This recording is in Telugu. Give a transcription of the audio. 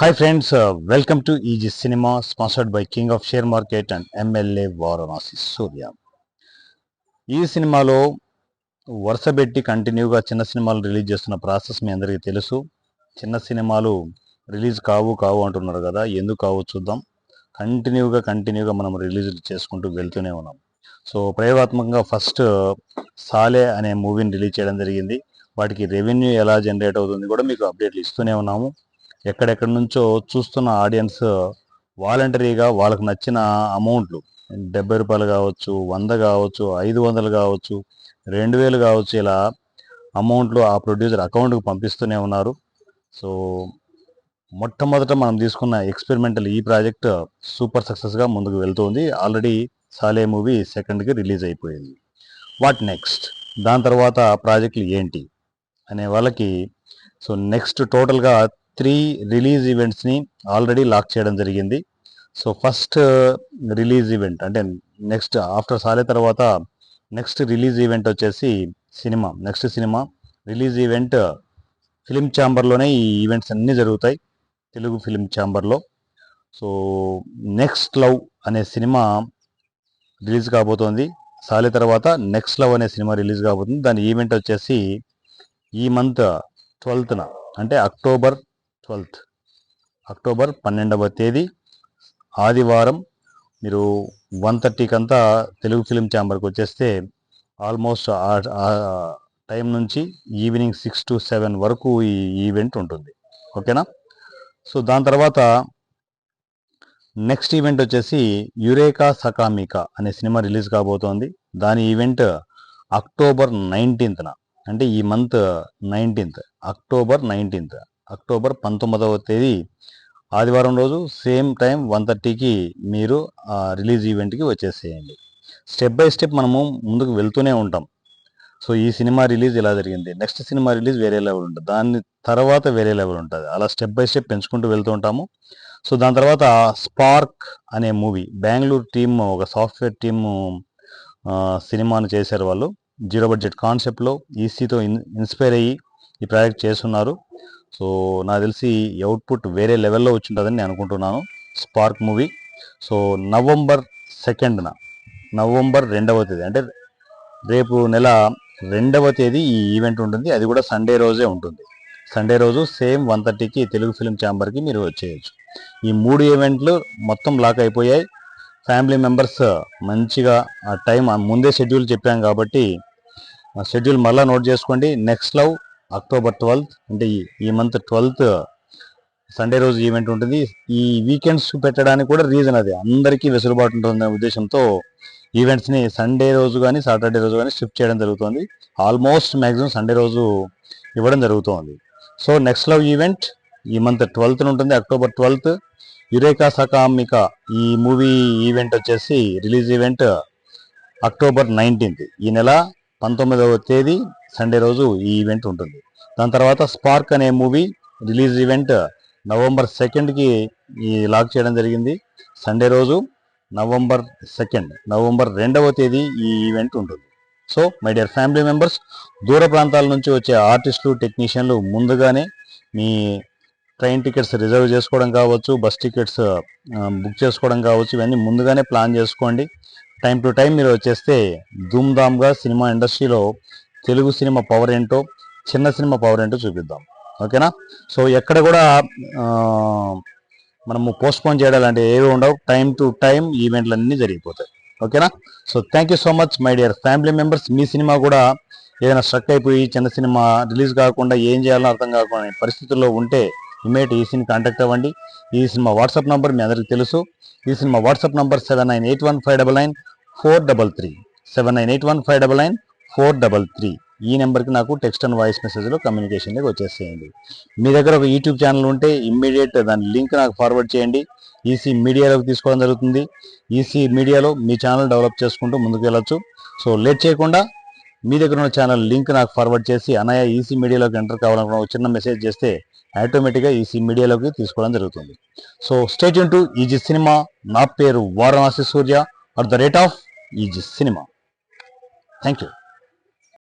Hi friends welcome to easy cinema sponsored by king of share market and MLA Varanasi Surya ఈ సినిమాలో వరుస పెట్టి కంటిన్యూగా చిన్న సినిమాలు రిలీజ్ చేస్తున్న ప్రాసెస్ మీ అందరికీ తెలుసు. చిన్న సినిమాలు రిలీజ్ కావు కావు అంటున్నారు కదా ఎందుకు కావు చూద్దాం. కంటిన్యూగా కంటిన్యూగా మనం రిలీజ్ చేసుకుంటూ వెళ్తూనే ఉన్నాం. సో ప్రయోగాత్మకంగా ఫస్ట్ సాలే అనే మూవీని రిలీజ్ చేయడం జరిగింది. వాటికి రెవెన్యూ ఎలా జనరేట్ అవుతుంది కూడా మీకు అప్డేట్లు ఇస్తూనే ఉన్నాము. ఎక్కడెక్కడి నుంచో చూస్తున్న ఆడియన్స్ వాలంటరీగా వాళ్ళకు నచ్చిన అమౌంట్లు. డెబ్బై రూపాయలు కావచ్చు వంద కావచ్చు ఐదు వందలు కావచ్చు రెండు వేలు కావచ్చు ఇలా అమౌంట్లు ఆ ప్రొడ్యూసర్ అకౌంట్కి పంపిస్తూనే ఉన్నారు. సో మొట్టమొదట మనం తీసుకున్న ఎక్స్పెరిమెంటల్ ఈ ప్రాజెక్ట్ సూపర్ సక్సెస్గా ముందుకు వెళ్తుంది. ఆల్రెడీ సాలే మూవీ సెకండ్కి రిలీజ్ అయిపోయింది. What next? దాని తర్వాత ప్రాజెక్టులు ఏంటి? అనే వాళ్ళకి సో నెక్స్ట్ టోటల్గా త్రీ రిలీజ్ ఈవెంట్స్ని ఆల్రెడీ లాక్ చేయడం జరిగింది. So first uh, release event అంటే నెక్స్ట్ ఆఫ్టర్ సాలే తర్వాత నెక్స్ట్ రిలీజ్ ఈవెంట్ వచ్చేసి cinema. Next cinema release event uh, film ఛాంబర్లోనే ఈ ఈవెంట్స్ అన్నీ జరుగుతాయి. తెలుగు ఫిలిం ఛాంబర్లో. సో నెక్స్ట్ లవ్ అనే సినిమా రిలీజ్ కాబోతోంది. సాలే తర్వాత నెక్స్ట్ లవ్ అనే సినిమా రిలీజ్ కాబోతుంది. దాని ఈవెంట్ వచ్చేసి ఈ మంత్ ట్వెల్త్న అంటే అక్టోబర్ ట్వెల్త్ అక్టోబర్ పన్నెండవ తేదీ ఆదివారం మీరు వన్ థర్టీకి అంతా తెలుగు ఫిలిం ఛాంబర్కి వచ్చేస్తే ఆల్మోస్ట్ ఆ టైం నుంచి ఈవినింగ్ సిక్స్ టు సెవెన్ వరకు ఈ ఈవెంట్ ఉంటుంది. ఓకేనా? సో దాని తర్వాత నెక్స్ట్ ఈవెంట్ వచ్చేసి యురేకా సకామికా అనే సినిమా రిలీజ్ కాబోతోంది. దాని ఈవెంట్ అక్టోబర్ నైన్టీన్త్న అంటే ఈ month nineteenth October nineteenth. October పంతొమ్మిదవ తేదీ ఆదివారం రోజు సేమ్ టైం వన్ థర్టీకి మీరు రిలీజ్ ఈవెంట్కి వచ్చేసేయండి. స్టెప్ బై స్టెప్ మనము ముందుకు వెళ్తూనే ఉంటాం. సో ఈ సినిమా రిలీజ్ ఇలా జరిగింది? నెక్స్ట్ సినిమా రిలీజ్ వేరే లెవెల్ ఉంటుంది. దాని తర్వాత వేరే లెవెల్ ఉంటుంది. అలా స్టెప్ బై స్టెప్ పెంచుకుంటూ వెళ్తూ ఉంటాము. సో దాని తర్వాత స్పార్క్ అనే మూవీ బెంగళూరు టీమ్ ఒక సాఫ్ట్వేర్ టీమ్ సినిమాను చేశారు వాళ్ళు. జీరో బడ్జెట్ కాన్సెప్ట్లో ఈసీతో ఇన్ ఇన్స్పైర్ అయ్యి ఈ ప్రాజెక్ట్ చేస్తున్నారు. సో నాకు తెలిసి అవుట్పుట్ వేరే లెవెల్లో వచ్చింటుందని నేను అనుకుంటున్నాను. స్పార్క్ మూవీ సో నవంబర్ సెకండ్న నవంబర్ రెండవ తేదీ. అంటే రేపు నెల రెండవ తేదీ ఈ ఈవెంట్ ఉంటుంది. అది కూడా సండే రోజే ఉంటుంది. సండే రోజు సేమ్ వన్ థర్టీకి తెలుగు ఫిలిం ఛాంబర్కి మీరు వచ్చేయచ్చు. ఈ మూడు ఈవెంట్లు మొత్తం లాక్ అయిపోయాయి. ఫ్యామిలీ మెంబర్స్ మంచిగా ఆ టైం ముందే షెడ్యూల్ చెప్పాం కాబట్టి ఆ షెడ్యూల్ మళ్ళీ నోట్ చేసుకోండి. నెక్స్ట్ లవ్ అక్టోబర్ ట్వెల్త్ అంటే ఈ- మంత్ ట్వెల్త్ సండే రోజు ఈవెంట్ ఉంటుంది. ఈ వీకెండ్స్ పెట్టడానికి కూడా రీజన్ అది. అందరికీ వెసులుబాటు ఉంటుందనే ఉద్దేశంతో ఈవెంట్స్ని సండే రోజు కానీ సాటర్డే రోజు కానీ షిఫ్ట్ చేయడం జరుగుతుంది. ఆల్మోస్ట్ మ్యాక్సిమం సండే రోజు ఇవ్వడం జరుగుతుంది. సో నెక్స్ట్ లవ్ ఈవెంట్ ఈ మంత్ ట్వెల్త్ ఉంటుంది. అక్టోబర్ ట్వెల్త్ యురేకా సకామిక ఈ మూవీ ఈవెంట్ వచ్చేసి రిలీజ్ ఈవెంట్ అక్టోబర్ నైన్టీన్త్ ఈ నెల పంతొమ్మిదవ తేదీ సండే రోజు ఈ ఈవెంట్ ఉంటుంది. దాని తర్వాత స్పార్క్ అనే మూవీ రిలీజ్ ఈవెంట్ నవంబర్ సెకండ్కి ఈ లాక్ చేయడం జరిగింది. సండే రోజు నవంబర్ సెకండ్ నవంబర్ రెండవ తేదీ ఈ ఈవెంట్ ఉంటుంది. So my dear family members దూర ప్రాంతాల నుంచి వచ్చే ఆర్టిస్టులు టెక్నీషియన్లు ముందుగానే మీ ట్రైన్ టికెట్స్ రిజర్వ్ చేసుకోవడం కావచ్చు బస్ టికెట్స్ బుక్ చేసుకోవడం కావచ్చు ఇవన్నీ ముందుగానే ప్లాన్ చేసుకోండి. టైం టు టైం మీరు వచ్చేస్తే ధూమ్ధామ్గా సినిమా ఇండస్ట్రీలో తెలుగు సినిమా పవర్ ఏంటో చిన్న సినిమా పవర్ ఏంటో చూపిద్దాం. ఓకేనా? సో ఎక్కడ కూడా మనము పోస్ట్పోన్ చేయడం లాంటివి ఏవి ఉండవు. టైం టు టైం ఈవెంట్లు అన్నీ జరిగిపోతాయి. ఓకేనా? So thank you so much my dear family members me cinema కూడా ఏదైనా స్ట్రక్ అయిపోయి చిన్న సినిమా రిలీజ్ కాకుండా ఏం చేయాలో అర్థం కాకుండా పరిస్థితుల్లో ఉంటే ఇమీడియట్ సినిమా కాంటాక్ట్ అవ్వండి. ఈ సినిమా వాట్సాప్ నంబర్ మీ అందరికీ తెలుసు. ఈ cinema WhatsApp number seven nine eight one five double nine four double three seven nine eight one five double nine four double three. ఈ నెంబర్కి నాకు టెక్స్ట్ అండ్ వాయిస్ మెసేజ్లో కమ్యూనికేషన్లోకి వచ్చేసేయండి. మీ దగ్గర ఒక యూట్యూబ్ ఛానల్ ఉంటే ఇమ్మీడియట్ దాని లింక్ నాకు ఫార్వర్డ్ చేయండి. ఈసీ మీడియాలోకి తీసుకోవడం జరుగుతుంది. ఈసీ మీడియాలో మీ ఛానల్ డెవలప్ చేసుకుంటూ ముందుకు వెళ్ళొచ్చు. సో లేట్ చేయకుండా మీ దగ్గర ఉన్న ఛానల్ లింక్ నాకు ఫార్వర్డ్ చేసి అనయ ఈసీ మీడియాలోకి ఎంటర్ కావాలనుకున్న ఒక చిన్న మెసేజ్ చేస్తే ఆటోమేటిక్గా ఈసీ మీడియాలోకి తీసుకోవడం జరుగుతుంది. So state to easy cinema నా పేరు Varanasi Surya. At the rate of easy cinema thank you